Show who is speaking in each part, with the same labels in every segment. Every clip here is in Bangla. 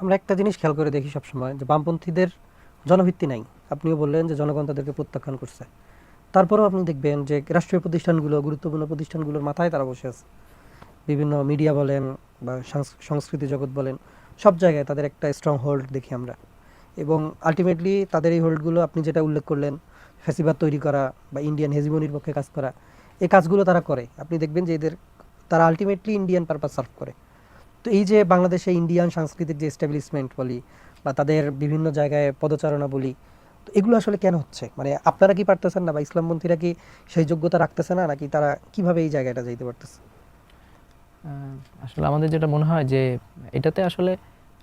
Speaker 1: আমরা একটা জিনিস খেয়াল করে দেখি সবসময় যে বামপন্থীদের জনভিত্তি নাই। আপনিও বললেন যে জনগণ তাদেরকে প্রত্যাখ্যান করছে। তারপরেও আপনি দেখবেন যে রাষ্ট্রীয় প্রতিষ্ঠানগুলো, গুরুত্বপূর্ণ প্রতিষ্ঠানগুলোর মাথায় তারা বসে আছে। বিভিন্ন মিডিয়া বলেন বা সংস্কৃতি জগৎ বলেন, সব জায়গায় তাদের একটা স্ট্রং হোল্ড দেখি আমরা। এবং আলটিমেটলি তাদের এই হোল্ডগুলো আপনি যেটা উল্লেখ করলেন ফেসিবাদ তৈরি করা বা ইন্ডিয়ান হেজিমনির পক্ষে কাজ করা, এই কাজগুলো তারা করে। আপনি দেখবেন যে এদের, তারা আলটিমেটলি ইন্ডিয়ান পারপাস সার্ভ করে। তো এই যে বাংলাদেশে ইন্ডিয়ান সাংস্কৃতিক যে এস্টাবলিশমেন্ট বলি বা তাদের বিভিন্ন জায়গায় পদচারণা বলি, তো এগুলো আসলে কেন হচ্ছে? মানে আপনারা কি পারতেছেন না বা ইসলামপন্থীরা কি সেই যোগ্যতা রাখতেছে না, নাকি তারা কীভাবে এই জায়গাটা যাইতে পারতেছে?
Speaker 2: আসলে আমাদের যেটা মনে হয় যে এটাতে আসলে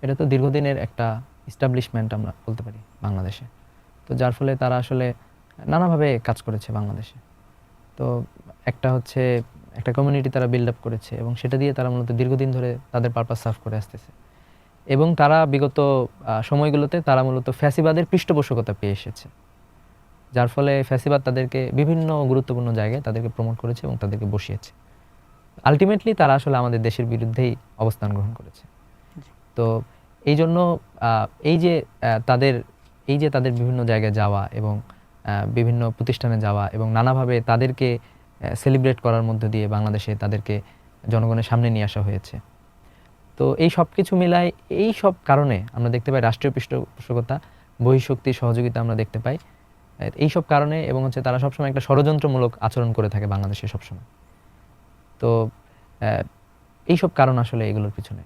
Speaker 2: এটা তো দীর্ঘদিনের একটা ইস্টাবলিশমেন্ট আমরা বলতে পারি বাংলাদেশে। তো যার ফলে তারা আসলে নানাভাবে কাজ করেছে বাংলাদেশে। তো একটা হচ্ছে একটা কমিউনিটি তারা বিল্ড আপ করেছে এবং সেটা দিয়ে তারা মূলত দীর্ঘদিন ধরে তাদের পারপাস সার্ভ করে আসতেছে। এবং তারা বিগত সময়গুলোতে তারা মূলত ফ্যাসিবাদের পৃষ্ঠপোষকতা পেয়ে এসেছে। যার ফলে ফ্যাসিবাদ তাদেরকে বিভিন্ন গুরুত্বপূর্ণ জায়গায় তাদেরকে প্রমোট করেছে এবং তাদেরকে বসিয়েছে। আলটিমেটলি তারা আসলে আমাদের দেশের বিরুদ্ধেই অবস্থান গ্রহণ করেছে। তো এই জন্য এই যে তাদের এই যে তাদের বিভিন্ন জায়গায় যাওয়া এবং বিভিন্ন প্রতিষ্ঠানে যাওয়া এবং নানাভাবে তাদেরকে সেলিব্রেট করার মধ্য দিয়ে বাংলাদেশে তাদেরকে জনগণের সামনে নিয়ে আসা হয়েছে। তো এই সব কিছু মিলায় এই সব কারণে আমরা দেখতে পাই রাষ্ট্রীয় পৃষ্ঠপোষকতা বহিঃশক্তি সহযোগিতা আমরা দেখতে পাই। এই সব কারণে এবং হচ্ছে তারা সবসময় একটা ষড়যন্ত্রমূলক আচরণ করে থাকে বাংলাদেশে সবসময়। তো আহ, এইসব কারণ আসলে এগুলোর পিছনে।